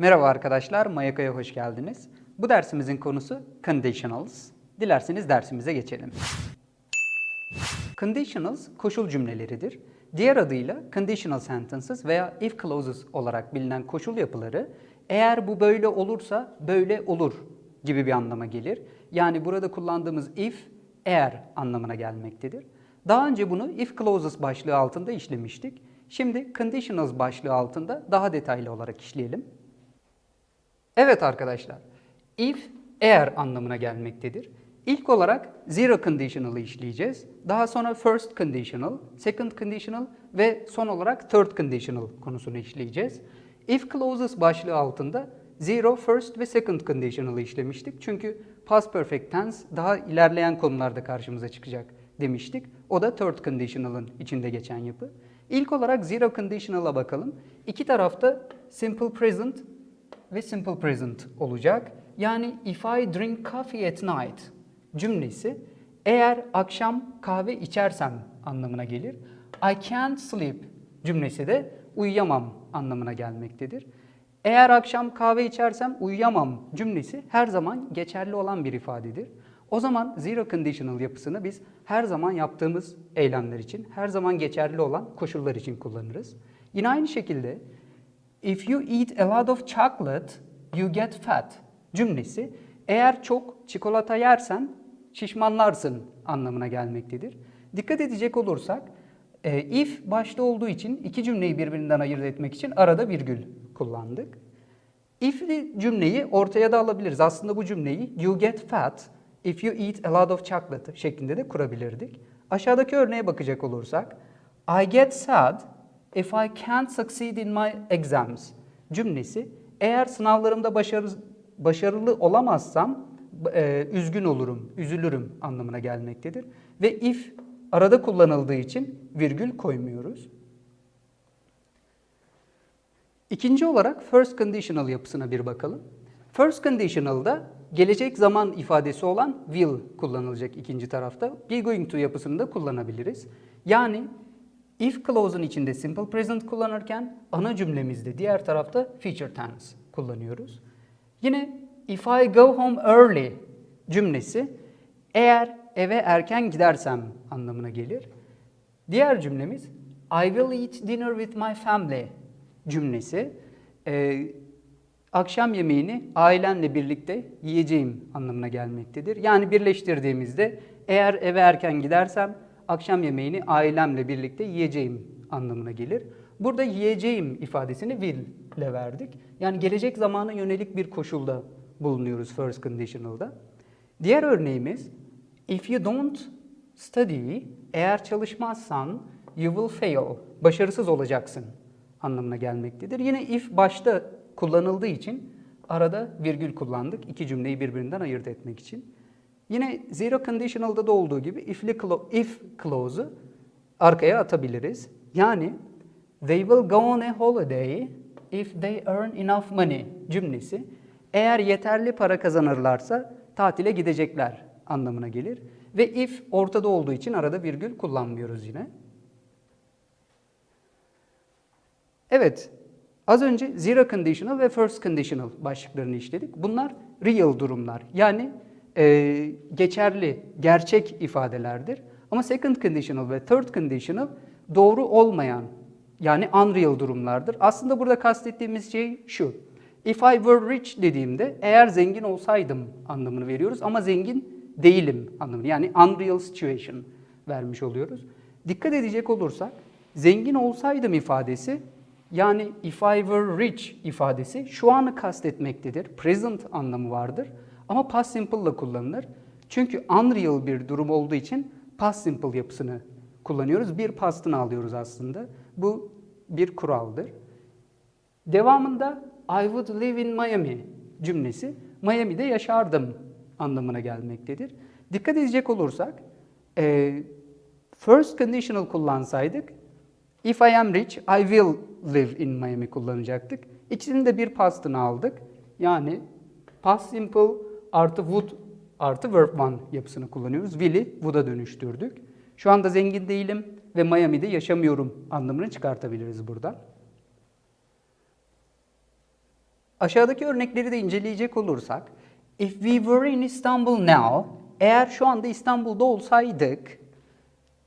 Merhaba arkadaşlar, Mayaka'ya hoş geldiniz. Bu dersimizin konusu conditionals. Dilerseniz dersimize geçelim. Conditionals koşul cümleleridir. Diğer adıyla conditional sentences veya if clauses olarak bilinen koşul yapıları eğer bu böyle olursa böyle olur gibi bir anlama gelir. Yani burada kullandığımız if eğer anlamına gelmektedir. Daha önce bunu if clauses başlığı altında işlemiştik. Şimdi conditionals başlığı altında daha detaylı olarak işleyelim. Evet arkadaşlar, if eğer anlamına gelmektedir. İlk olarak zero conditional'ı işleyeceğiz. Daha sonra first conditional, second conditional ve son olarak third conditional konusunu işleyeceğiz. If clauses başlığı altında zero, first ve second conditional'ı işlemiştik. Çünkü past perfect tense daha ilerleyen konularda karşımıza çıkacak demiştik. O da third conditional'ın içinde geçen yapı. İlk olarak zero conditional'a bakalım. İki tarafta simple present ve simple present olacak. Yani if I drink coffee at night cümlesi eğer akşam kahve içersem anlamına gelir. I can't sleep cümlesi de uyuyamam anlamına gelmektedir. Eğer akşam kahve içersem uyuyamam cümlesi her zaman geçerli olan bir ifadedir. O zaman zero conditional yapısını biz her zaman yaptığımız eylemler için, her zaman geçerli olan koşullar için kullanırız. Yine aynı şekilde If you eat a lot of chocolate, you get fat cümlesi eğer çok çikolata yersen şişmanlarsın anlamına gelmektedir. Dikkat edecek olursak e, if başta olduğu için iki cümleyi birbirinden ayırt etmek için arada virgül kullandık. If'li cümleyi ortaya da alabiliriz. Aslında bu cümleyi you get fat if you eat a lot of chocolate şeklinde de kurabilirdik. Aşağıdaki örneğe bakacak olursak I get sad if I can't succeed in my exams cümlesi eğer sınavlarımda başarı, başarılı olamazsam e, üzgün olurum, üzülürüm anlamına gelmektedir. Ve if arada kullanıldığı için virgül koymuyoruz. İkinci olarak first conditional yapısına bir bakalım. First conditional'da gelecek zaman ifadesi olan will kullanılacak ikinci tarafta. Be going to yapısını da kullanabiliriz. Yani if clause'un içinde simple present kullanırken ana cümlemizde diğer tarafta future tense kullanıyoruz. Yine if I go home early cümlesi eğer eve erken gidersem anlamına gelir. Diğer cümlemiz I will eat dinner with my family cümlesi e, akşam yemeğini ailenle birlikte yiyeceğim anlamına gelmektedir. Yani birleştirdiğimizde eğer eve erken gidersem akşam yemeğini ailemle birlikte yiyeceğim anlamına gelir. Burada yiyeceğim ifadesini will ile verdik. Yani gelecek zamana yönelik bir koşulda bulunuyoruz first conditional'da. Diğer örneğimiz if you don't study eğer çalışmazsan you will fail başarısız olacaksın anlamına gelmektedir. Yine if başta kullanıldığı için arada virgül kullandık iki cümleyi birbirinden ayırt etmek için. Yine zero conditional'da da olduğu gibi if'li if clause'u arkaya atabiliriz. Yani they will go on a holiday if they earn enough money cümlesi eğer yeterli para kazanırlarsa tatile gidecekler anlamına gelir. Ve if ortada olduğu için arada virgül kullanmıyoruz yine. Evet, az önce zero conditional ve first conditional başlıklarını işledik. Bunlar real durumlar. Yani e, geçerli, gerçek ifadelerdir. Ama second conditional ve third conditional doğru olmayan, yani unreal durumlardır. Aslında burada kastettiğimiz şey şu. If I were rich dediğimde eğer zengin olsaydım anlamını veriyoruz ama zengin değilim anlamını. Yani unreal situation vermiş oluyoruz. Dikkat edecek olursak zengin olsaydım ifadesi yani if I were rich ifadesi şu anı kastetmektedir. Present anlamı vardır. Ama past simple ile kullanılır. Çünkü unreal bir durum olduğu için past simple yapısını kullanıyoruz. Bir pastını alıyoruz aslında. Bu bir kuraldır. Devamında I would live in Miami cümlesi Miami'de yaşardım anlamına gelmektedir. Dikkat edecek olursak first conditional kullansaydık if I am rich I will live in Miami kullanacaktık. İkisinin de bir pastını aldık. Yani past simple artı would artı verb one yapısını kullanıyoruz. Will'i would'a dönüştürdük. Şu anda zengin değilim ve Miami'de yaşamıyorum anlamını çıkartabiliriz buradan. Aşağıdaki örnekleri de inceleyecek olursak, if we were in Istanbul now, eğer şu anda İstanbul'da olsaydık,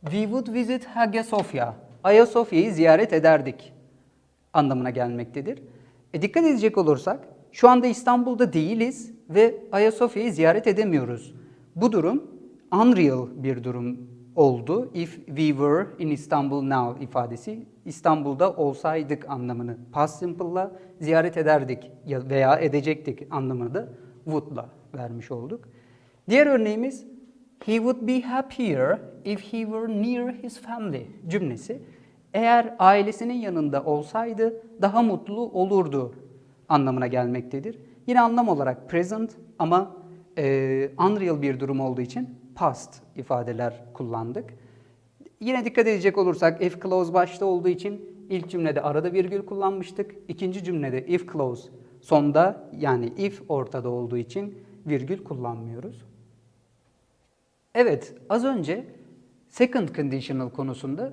we would visit Hagia Sophia, Ayasofya'yı ziyaret ederdik anlamına gelmektedir. E dikkat edecek olursak, şu anda İstanbul'da değiliz ve Ayasofya'yı ziyaret edemiyoruz. Bu durum unreal bir durum oldu. If we were in Istanbul now ifadesi İstanbul'da olsaydık anlamını past simple'la ziyaret ederdik ya- veya edecektik anlamını da would'la vermiş olduk. Diğer örneğimiz he would be happier if he were near his family cümlesi. Eğer ailesinin yanında olsaydı daha mutlu olurdu anlamına gelmektedir. Yine anlam olarak present ama e, unreal bir durum olduğu için past ifadeler kullandık. Yine dikkat edecek olursak if clause başta olduğu için ilk cümlede arada virgül kullanmıştık. İkinci cümlede if clause sonda yani if ortada olduğu için virgül kullanmıyoruz. Evet, az önce second conditional konusunda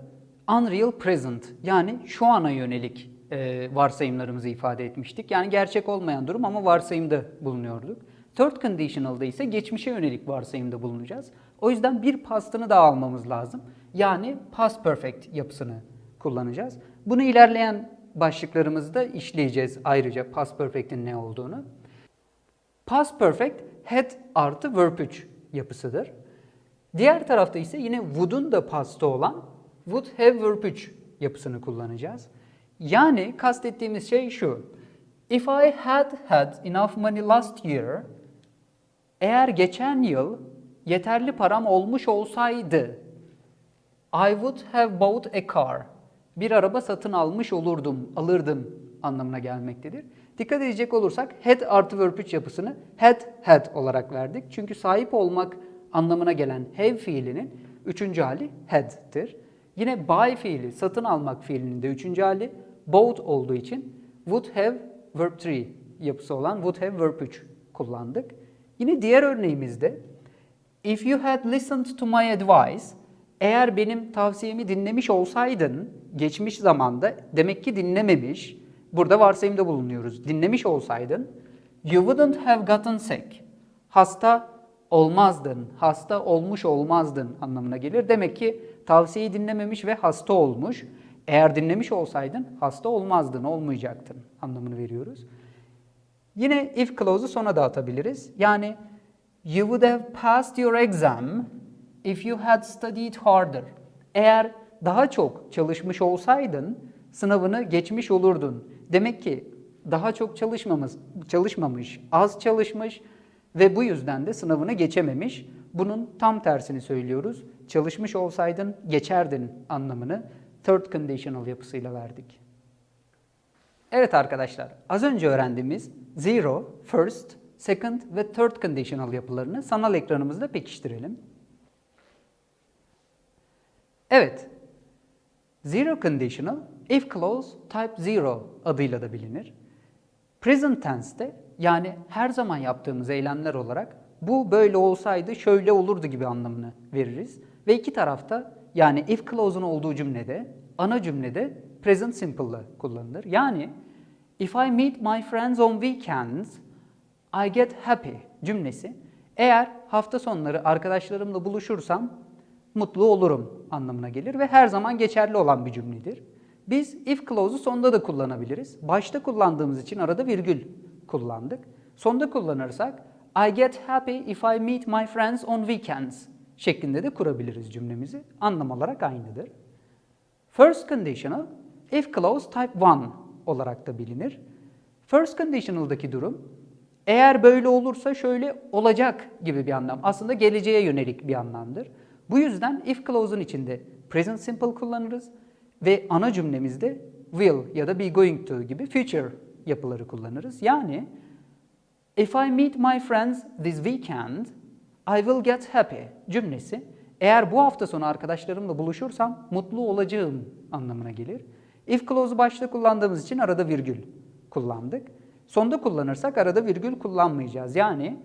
unreal present yani şu ana yönelik e, varsayımlarımızı ifade etmiştik. Yani gerçek olmayan durum ama varsayımda bulunuyorduk. Third conditional'da ise geçmişe yönelik varsayımda bulunacağız. O yüzden bir pastını daha almamız lazım. Yani past perfect yapısını kullanacağız. Bunu ilerleyen başlıklarımızda işleyeceğiz ayrıca past perfect'in ne olduğunu. Past perfect had artı verb 3 yapısıdır. Diğer tarafta ise yine would'un da past'ı olan would have verb 3 yapısını kullanacağız. Yani kastettiğimiz şey şu. If I had had enough money last year, eğer geçen yıl yeterli param olmuş olsaydı, I would have bought a car. Bir araba satın almış olurdum, alırdım anlamına gelmektedir. Dikkat edecek olursak had artı verb 3 yapısını had had olarak verdik. Çünkü sahip olmak anlamına gelen have fiilinin üçüncü hali had'tir. Yine buy fiili, satın almak fiilinin de üçüncü hali bought olduğu için would have verb 3 yapısı olan would have verb 3 kullandık. Yine diğer örneğimizde If you had listened to my advice, eğer benim tavsiyemi dinlemiş olsaydın, geçmiş zamanda demek ki dinlememiş, burada varsayımda bulunuyoruz. Dinlemiş olsaydın, you wouldn't have gotten sick. Hasta olmazdın, hasta olmuş olmazdın anlamına gelir. Demek ki tavsiyeyi dinlememiş ve hasta olmuş. Eğer dinlemiş olsaydın hasta olmazdın, olmayacaktın anlamını veriyoruz. Yine if clause'u sona dağıtabiliriz. Yani you would have passed your exam if you had studied harder. Eğer daha çok çalışmış olsaydın sınavını geçmiş olurdun. Demek ki daha çok çalışmamış, çalışmamış, az çalışmış ve bu yüzden de sınavını geçememiş. Bunun tam tersini söylüyoruz. Çalışmış olsaydın geçerdin anlamını third conditional yapısıyla verdik. Evet arkadaşlar, az önce öğrendiğimiz zero, first, second ve third conditional yapılarını sanal ekranımızda pekiştirelim. Evet, zero conditional, if clause type zero adıyla da bilinir. Present tense'te yani her zaman yaptığımız eylemler olarak bu böyle olsaydı şöyle olurdu gibi anlamını veririz. Ve iki tarafta yani if clause'un olduğu cümlede ana cümlede present simple'la kullanılır. Yani if I meet my friends on weekends I get happy cümlesi eğer hafta sonları arkadaşlarımla buluşursam mutlu olurum anlamına gelir ve her zaman geçerli olan bir cümledir. Biz if clause'u sonda da kullanabiliriz. Başta kullandığımız için arada virgül kullandık. Sonda kullanırsak I get happy if I meet my friends on weekends şeklinde de kurabiliriz cümlemizi. Anlam olarak aynıdır. First conditional if clause type 1 olarak da bilinir. First conditional'daki durum eğer böyle olursa şöyle olacak gibi bir anlam. Aslında geleceğe yönelik bir anlamdır. Bu yüzden if clause'un içinde present simple kullanırız ve ana cümlemizde will ya da be going to gibi future yapıları kullanırız. Yani if I meet my friends this weekend I will get happy cümlesi eğer bu hafta sonu arkadaşlarımla buluşursam mutlu olacağım anlamına gelir. If clause'u başta kullandığımız için arada virgül kullandık. Sonda kullanırsak arada virgül kullanmayacağız. Yani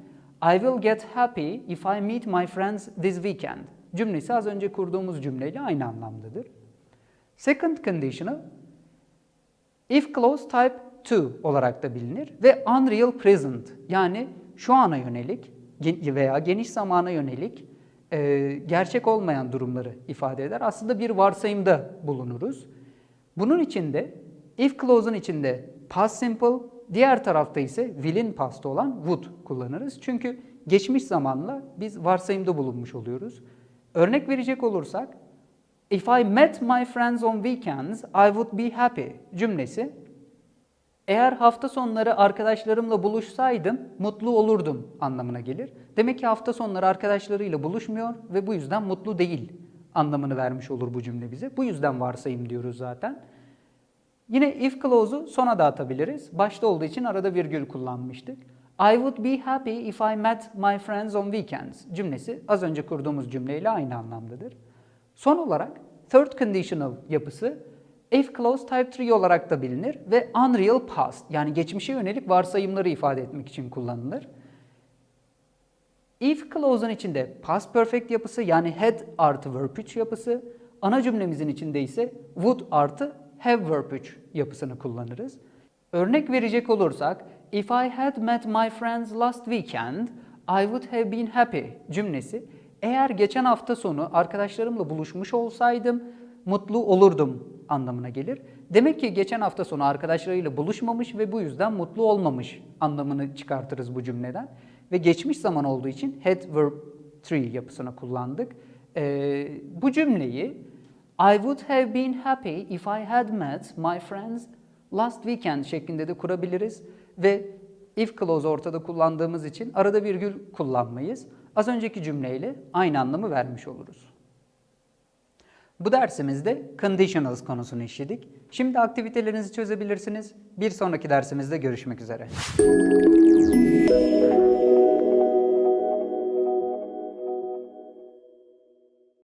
I will get happy if I meet my friends this weekend cümlesi az önce kurduğumuz cümleyle aynı anlamdadır. Second conditional if clause type 2 olarak da bilinir ve unreal present yani şu ana yönelik veya geniş zamana yönelik e, gerçek olmayan durumları ifade eder. Aslında bir varsayımda bulunuruz. Bunun içinde if clause'un içinde past simple, diğer tarafta ise will'in pastı olan would kullanırız. Çünkü geçmiş zamanla biz varsayımda bulunmuş oluyoruz. Örnek verecek olursak If I met my friends on weekends, I would be happy cümlesi eğer hafta sonları arkadaşlarımla buluşsaydım mutlu olurdum anlamına gelir. Demek ki hafta sonları arkadaşlarıyla buluşmuyor ve bu yüzden mutlu değil anlamını vermiş olur bu cümle bize. Bu yüzden varsayım diyoruz zaten. Yine if clause'u sona da atabiliriz. Başta olduğu için arada virgül kullanmıştık. I would be happy if I met my friends on weekends cümlesi az önce kurduğumuz cümleyle aynı anlamdadır. Son olarak third conditional yapısı if clause type 3 olarak da bilinir ve unreal past yani geçmişe yönelik varsayımları ifade etmek için kullanılır. If clause'un içinde past perfect yapısı yani had artı verb 3 yapısı, ana cümlemizin içinde ise would artı have verb 3 yapısını kullanırız. Örnek verecek olursak, if I had met my friends last weekend, I would have been happy cümlesi, eğer geçen hafta sonu arkadaşlarımla buluşmuş olsaydım, mutlu olurdum anlamına gelir. Demek ki geçen hafta sonu arkadaşlarıyla buluşmamış ve bu yüzden mutlu olmamış anlamını çıkartırız bu cümleden. Ve geçmiş zaman olduğu için had verb 3 yapısını kullandık. Ee, bu cümleyi I would have been happy if I had met my friends last weekend şeklinde de kurabiliriz. Ve if clause ortada kullandığımız için arada virgül kullanmayız. Az önceki cümleyle aynı anlamı vermiş oluruz. Bu dersimizde conditionals konusunu işledik. Şimdi aktivitelerinizi çözebilirsiniz. Bir sonraki dersimizde görüşmek üzere.